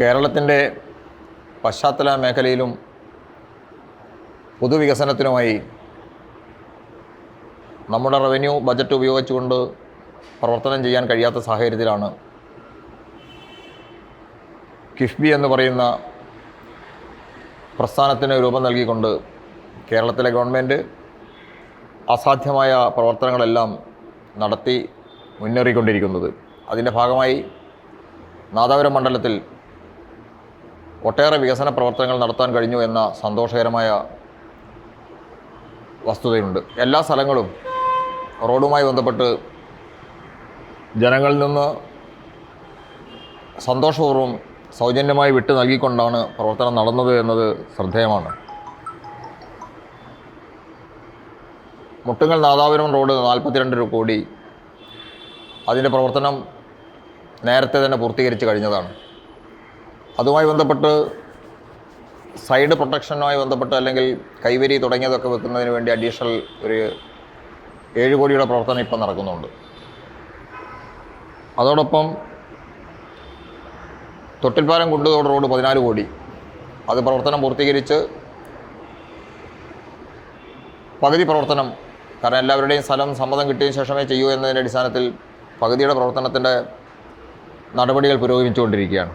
കേരളത്തിന്റെ പശ്ചാത്തല മേഖലയിലും പൊതുവികസനത്തിനുമായി നമ്മുടെ റവന്യൂ ബജറ്റ് ഉപയോഗിച്ചുകൊണ്ട് പ്രവർത്തനം ചെയ്യാൻ കഴിയാത്ത സാഹചര്യത്തിലാണ് കിഫ്ബി എന്ന് പറയുന്ന പ്രസ്ഥാനത്തിന് രൂപം നൽകിക്കൊണ്ട് കേരളത്തിലെ ഗവൺമെന്റ് അസാധ്യമായ പ്രവർത്തനങ്ങളെല്ലാം നടത്തി മുന്നേറിക്കൊണ്ടിരിക്കുന്നത്. അതിന്റെ ഭാഗമായി നാദാപുരം മണ്ഡലത്തിൽ ഒട്ടേറെ വികസന പ്രവർത്തനങ്ങൾ നടത്താൻ കഴിഞ്ഞു എന്ന സന്തോഷകരമായ വസ്തുതയുണ്ട്. എല്ലാ സ്ഥലങ്ങളും റോഡുമായി ബന്ധപ്പെട്ട് ജനങ്ങളിൽ നിന്ന് സന്തോഷപൂർവം സൗജന്യമായി വിട്ടു നൽകിക്കൊണ്ടാണ് പ്രവർത്തനം നടന്നത് എന്നത് ശ്രദ്ധേയമാണ്. മുട്ടുങ്ങൽ നാദാപുരം റോഡ് നാൽപ്പത്തിരണ്ട് കോടി അതിന്റെ പ്രവർത്തനം നേരത്തെ തന്നെ പൂർത്തീകരിച്ച് കഴിഞ്ഞതാണ്. അതുമായി ബന്ധപ്പെട്ട് സൈഡ് പ്രൊട്ടക്ഷനുമായി ബന്ധപ്പെട്ട് അല്ലെങ്കിൽ കൈവരി തുടങ്ങിയതൊക്കെ വെക്കുന്നതിന് വേണ്ടി അഡീഷണൽ ഒരു ഏഴ് കോടിയുടെ പ്രവർത്തനം ഇപ്പം നടക്കുന്നുണ്ട്. അതോടൊപ്പം തൊട്ടിൽപ്പാലം കുണ്ടുതോട് റോഡ് പതിനാല് കോടി. അത് പ്രവർത്തനം പൂർത്തീകരിച്ച് പകുതി പ്രവർത്തനം കാരണം എല്ലാവരുടെയും സ്ഥലം സമ്മതം കിട്ടിയതിന് ശേഷമേ ചെയ്യൂ എന്നതിന്റെ അടിസ്ഥാനത്തിൽ പകുതിയുടെ പ്രവർത്തനത്തിന്റെ നടപടികൾ പുരോഗമിച്ചുകൊണ്ടിരിക്കുകയാണ്.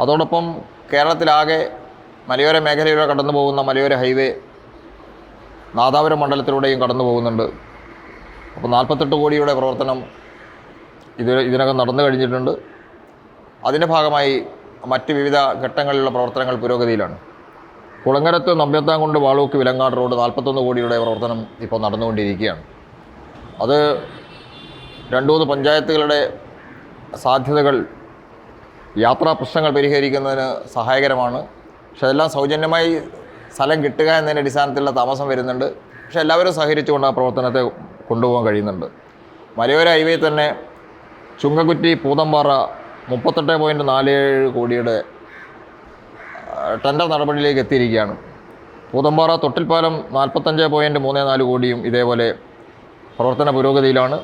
അതോടൊപ്പം കേരളത്തിലാകെ മലയോര മേഖലയിലൂടെ കടന്നു പോകുന്ന മലയോര ഹൈവേ നാദാപുരം മണ്ഡലത്തിലൂടെയും കടന്നു പോകുന്നുണ്ട് അപ്പോൾ നാൽപ്പത്തെട്ട് കോടിയുടെ പ്രവർത്തനം ഇത് ഇതിനകം നടന്നു കഴിഞ്ഞിട്ടുണ്ട്. അതിന്റെ ഭാഗമായി മറ്റ് വിവിധ ഘട്ടങ്ങളിലുള്ള പ്രവർത്തനങ്ങൾ പുരോഗതിയിലാണ്. കുളങ്ങരത്ത് നമ്പ്യത്താംകുണ്ട് വാളൂക്ക് വിലങ്ങാട് റോഡ് നാൽപ്പത്തൊന്ന് കോടിയുടെ പ്രവർത്തനം ഇപ്പോൾ നടന്നുകൊണ്ടിരിക്കുകയാണ്. അത് രണ്ടു മൂന്ന് പഞ്ചായത്തുകളുടെ സാധ്യതകൾ യാത്രാ പ്രശ്നങ്ങൾ പരിഹരിക്കുന്നതിന് സഹായകരമാണ്. പക്ഷെ അതെല്ലാം സൗജന്യമായി സ്ഥലം കിട്ടുക എന്നതിന്റെ അടിസ്ഥാനത്തിലുള്ള താമസം വരുന്നുണ്ട്. പക്ഷെ എല്ലാവരും സഹകരിച്ചുകൊണ്ട് ആ പ്രവർത്തനത്തെ കൊണ്ടുപോകാൻ കഴിയുന്നുണ്ട്. മലയോര ഹൈവേ തന്നെ ചുങ്കക്കുറ്റി പൂതമ്പാറ മുപ്പത്തെട്ട് പോയിന്റ് നാല് ഏഴ് കോടിയുടെ ടെൻഡർ നടപടിയിലേക്ക് എത്തിയിരിക്കുകയാണ്. പൂതമ്പാറ തൊട്ടിൽപ്പാലം നാൽപ്പത്തഞ്ച് പോയിന്റ് മൂന്ന് നാല് കോടിയും ഇതേപോലെ പ്രവർത്തന പുരോഗതിയിലാണ്.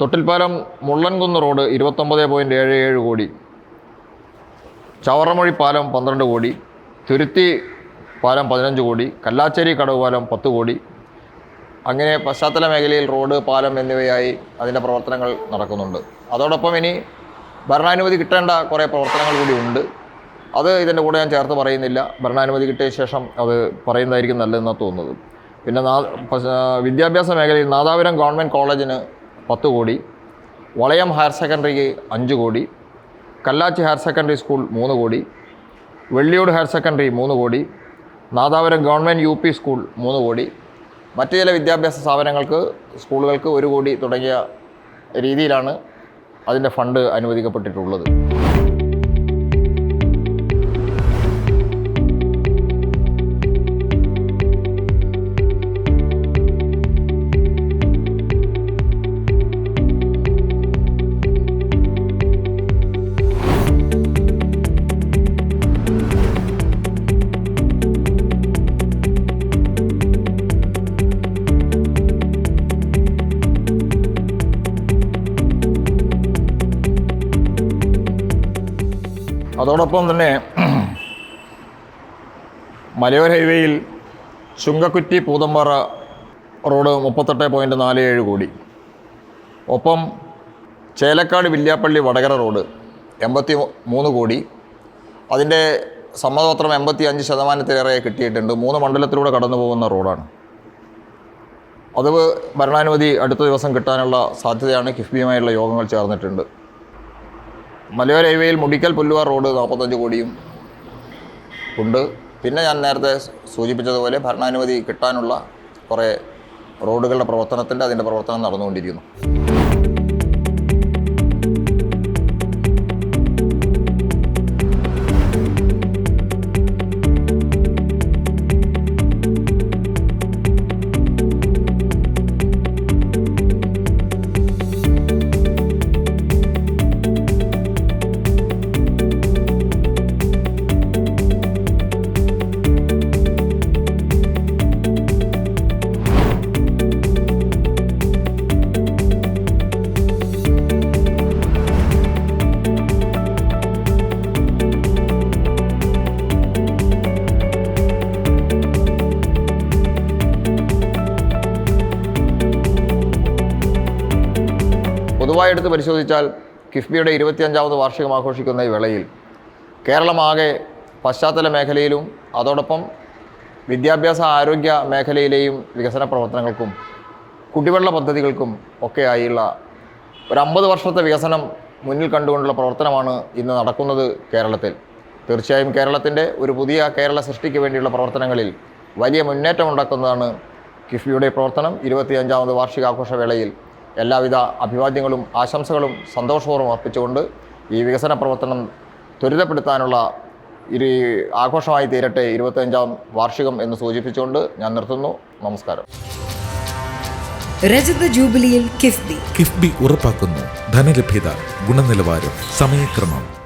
തൊട്ടിൽപ്പാലം മുള്ളൻകുന്ന് റോഡ് ഇരുപത്തൊമ്പത് പോയിന്റ് ഏഴ് ഏഴ് കോടി. ചവറമൊഴി പാലം പന്ത്രണ്ട് കോടി തുരുത്തി പാലം പതിനഞ്ച് കോടി കല്ലാച്ചേരി കടവ് പാലം പത്ത് കോടി. അങ്ങനെ പശ്ചാത്തല മേഖലയിൽ റോഡ് പാലം എന്നിവയായി അതിന്റെ പ്രവർത്തനങ്ങൾ നടക്കുന്നുണ്ട്. അതോടൊപ്പം ഇനി ഭരണാനുമതി കിട്ടേണ്ട കുറേ പ്രവർത്തനങ്ങൾ കൂടി ഉണ്ട്. അത് ഇതിന്റെ കൂടെ ഞാൻ ചേർത്ത് പറയുന്നില്ല. ഭരണാനുമതി കിട്ടിയ ശേഷം അത് പറയുന്നതായിരിക്കും നല്ലതെന്നാണ് തോന്നുന്നത്. പിന്നെ നാ വിദ്യാഭ്യാസ മേഖലയിൽ നാദാപുരം ഗവൺമെന്റ് കോളേജിന് പത്ത് കോടി വളയം ഹയർ സെക്കൻഡറിക്ക് അഞ്ച് കോടി കല്ലാച്ചി ഹയർ സെക്കൻഡറി സ്കൂൾ മൂന്ന് കോടി വെള്ളിയോട് ഹയർ സെക്കൻഡറി മൂന്ന് crore Nadapuram government U P school മൂന്ന് കോടി മറ്റ് ചില വിദ്യാഭ്യാസ സ്ഥാപനങ്ങൾക്ക് സ്കൂളുകൾക്ക് ഒരു കോടി തുടങ്ങിയ രീതിയിലാണ് അതിന്റെ ഫണ്ട് അനുവദിക്കപ്പെട്ടിട്ടുള്ളത്. അതോടൊപ്പം തന്നെ മലയോര ഹൈവേയിൽ ചുങ്കക്കുറ്റി പൂതമ്പാറ റോഡ് മുപ്പത്തെട്ട് പോയിന്റ് നാല് ഏഴ് കോടി. ഒപ്പം ചേലക്കാട് വില്യാപ്പള്ളി വടകര റോഡ് എൺപത്തി മൂന്ന് കോടി. അതിന്റെ സമ്മതപത്രം എൺപത്തി അഞ്ച് ശതമാനത്തിലേറെ കിട്ടിയിട്ടുണ്ട്. മൂന്ന് മണ്ഡലത്തിലൂടെ കടന്നു പോകുന്ന റോഡാണ്. അത് ഭരണാനുമതി അടുത്ത ദിവസം കിട്ടാനുള്ള സാധ്യതയാണ് കിഫ്ബിയുമായുള്ള യോഗങ്ങൾ ചേർന്നിട്ടുണ്ട്. മലയോര ഹൈവേയിൽ മുടിക്കൽ പുല്ലുവാർ റോഡ് നാൽപ്പത്തഞ്ച് കോടിയും ഉണ്ട്. പിന്നെ ഞാൻ നേരത്തെ സൂചിപ്പിച്ചതുപോലെ ഭരണാനുമതി കിട്ടാനുള്ള കുറേ റോഡുകളുടെ പ്രവർത്തനത്തിന്റെ അതിന്റെ പ്രവർത്തനം നടന്നുകൊണ്ടിരിക്കുന്നു. പൊതുവായി എടുത്ത് പരിശോധിച്ചാൽ കിഫ്ബിയുടെ ഇരുപത്തിയഞ്ചാമത് വാർഷികം ആഘോഷിക്കുന്ന ഈ വേളയിൽ കേരളമാകെ പശ്ചാത്തല മേഖലയിലും അതോടൊപ്പം വിദ്യാഭ്യാസ ആരോഗ്യ മേഖലയിലെയും വികസന പ്രവർത്തനങ്ങൾക്കും കുടിവെള്ള പദ്ധതികൾക്കും ഒക്കെയായുള്ള ഒരു അമ്പത് വർഷത്തെ വികസനം മുന്നിൽ കണ്ടുകൊണ്ടുള്ള പ്രവർത്തനമാണ് ഇന്ന് നടക്കുന്നത് കേരളത്തിൽ. തീർച്ചയായും കേരളത്തിന്റെ ഒരു പുതിയ കേരള സൃഷ്ടിക്ക് വേണ്ടിയുള്ള പ്രവർത്തനങ്ങളിൽ വലിയ മുന്നേറ്റം ഉണ്ടാക്കുന്നതാണ് കിഫ്ബിയുടെ പ്രവർത്തനം ഇരുപത്തിയഞ്ചാമത് വാർഷികാഘോഷ വേളയിൽ എല്ലാവിധ അഭിവാദ്യങ്ങളും ആശംസകളും സന്തോഷപൂർവം അർപ്പിച്ചുകൊണ്ട് ഈ വികസന പ്രവർത്തനം ത്വരിതപ്പെടുത്താനുള്ള ഇരു ആഘോഷമായി തീരട്ടെ ഇരുപത്തിയഞ്ചാം വാർഷികം എന്ന് സൂചിപ്പിച്ചുകൊണ്ട് ഞാൻ നിർത്തുന്നു. നമസ്കാരം. രജത ജൂബിലിയിൽ കിഫ്ബി. കിഫ്ബി ഉറപ്പാക്കുന്നു. ധനലഭ്യത ഗുണനിലവാരം സമയക്രമം.